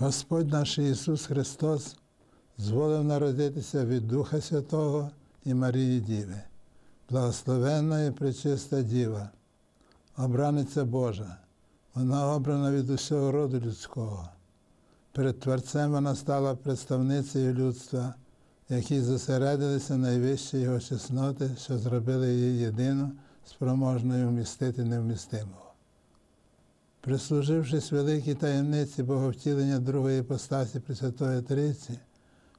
Господь наш Ісус Христос зволив народитися від Духа Святого і Марії Діви, благословенна і пречиста Діва, обраниця Божа, вона обрана від усього роду людського. Перед Творцем вона стала представницею людства, які зосередилися найвищі його чесноти, що зробили її єдину, спроможною вмістити невмістимого. Прислужившись великій таємниці Боговтілення другої постасі Пресвятої Трійці,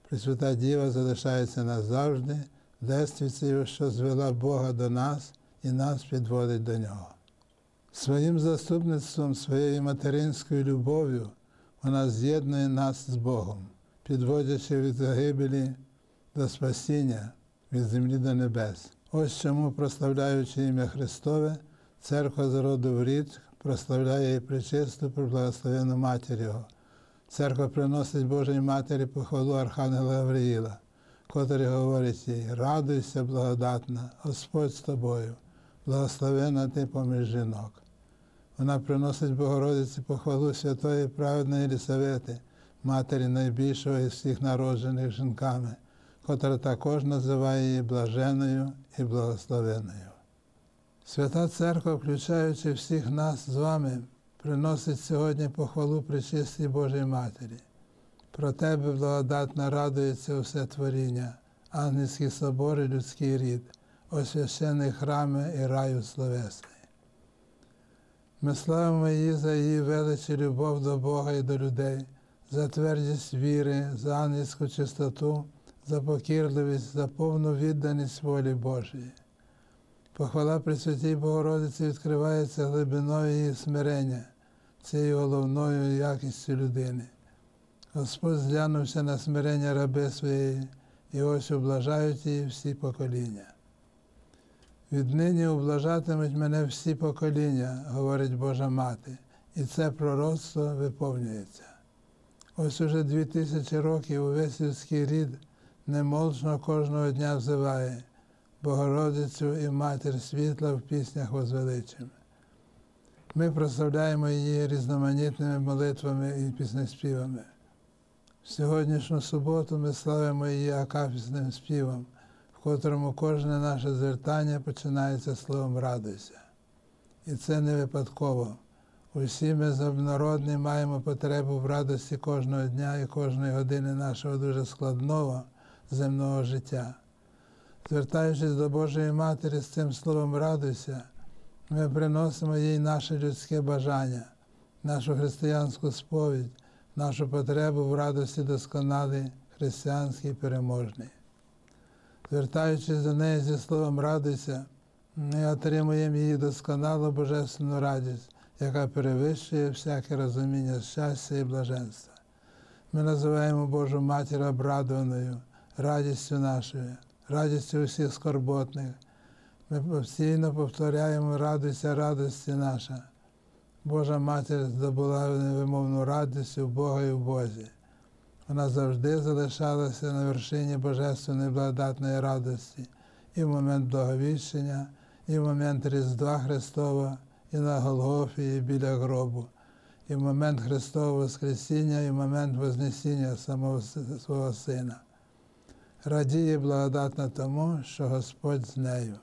Пресвята Діва залишається назавжди лествицею, що звела Бога до нас і нас підводить до Нього. Своїм заступництвом, своєю материнською любов'ю вона з'єднує нас з Богом, підводячи від загибелі до спасіння, від землі до небес. Ось чому, прославляючи ім'я Христове, церква з роду в рід прославляє і причисту благословену Матір Його. Церква приносить Божій Матері похвалу Архангела Гавриїла, котрий говорить їй, радуйся, благодатна, Господь з тобою, благословена ти поміж жінок. Вона приносить Богородиці похвалу святої праведної Єлисавети, матері найбільшого із всіх народжених жінками, котра також називає її блаженою і благословеною. Свята Церква, включаючи всіх нас з вами, приносить сьогодні похвалу причистій Божій Матері. Про тебе благодатно радується усе творіння, ангельські собори, людський рід, освящений храми і раю словесний. Ми славимо її за її величі любов до Бога і до людей, за твердість віри, за ангельську чистоту, за покірливість, за повну відданість волі Божої. Похвала Пресвятій Богородиці відкривається глибиною її смирення, цією головною якістю людини. Господь зглянувся на смирення раби своєї, і ось облажають її всі покоління. Віднині облажатимуть мене всі покоління, говорить Божа Мати, і це пророцтво виповнюється. Ось уже дві тисячі років увесь людський рід немолчно кожного дня взиває Богородицю і Матір світла в піснях возвеличимо. Ми прославляємо її різноманітними молитвами і піснеспівами. В сьогоднішню суботу ми славимо її акафісним співом, в котрому кожне наше звертання починається словом радуйся. І це не випадково. Усі ми забнародні маємо потребу в радості кожного дня і кожної години нашого дуже складного земного життя. Звертаючись до Божої Матері з цим словом радуйся, ми приносимо їй наше людське бажання, нашу християнську сповідь, нашу потребу в радості досконалій, християнській переможній. Звертаючись до неї зі словом радуйся, ми отримуємо її досконалу божественну радість, яка перевищує всяке розуміння щастя і блаженства. Ми називаємо Божу Матір обрадованою, радістю нашою, радістю усіх скорботних. Ми постійно повторяємо радуйся, радості наша. Божа Матір здобула невимовну радість у Бога і в Бозі. Вона завжди залишалася на вершині Божественної благодатної радості і в момент благовіщення, і в момент Різдва Христова, і на Голгофі, і біля гробу, і в момент Христового Воскресіння, і в момент Вознесіння самого свого Сина. Радіє благодатна тому, що Господь з нею.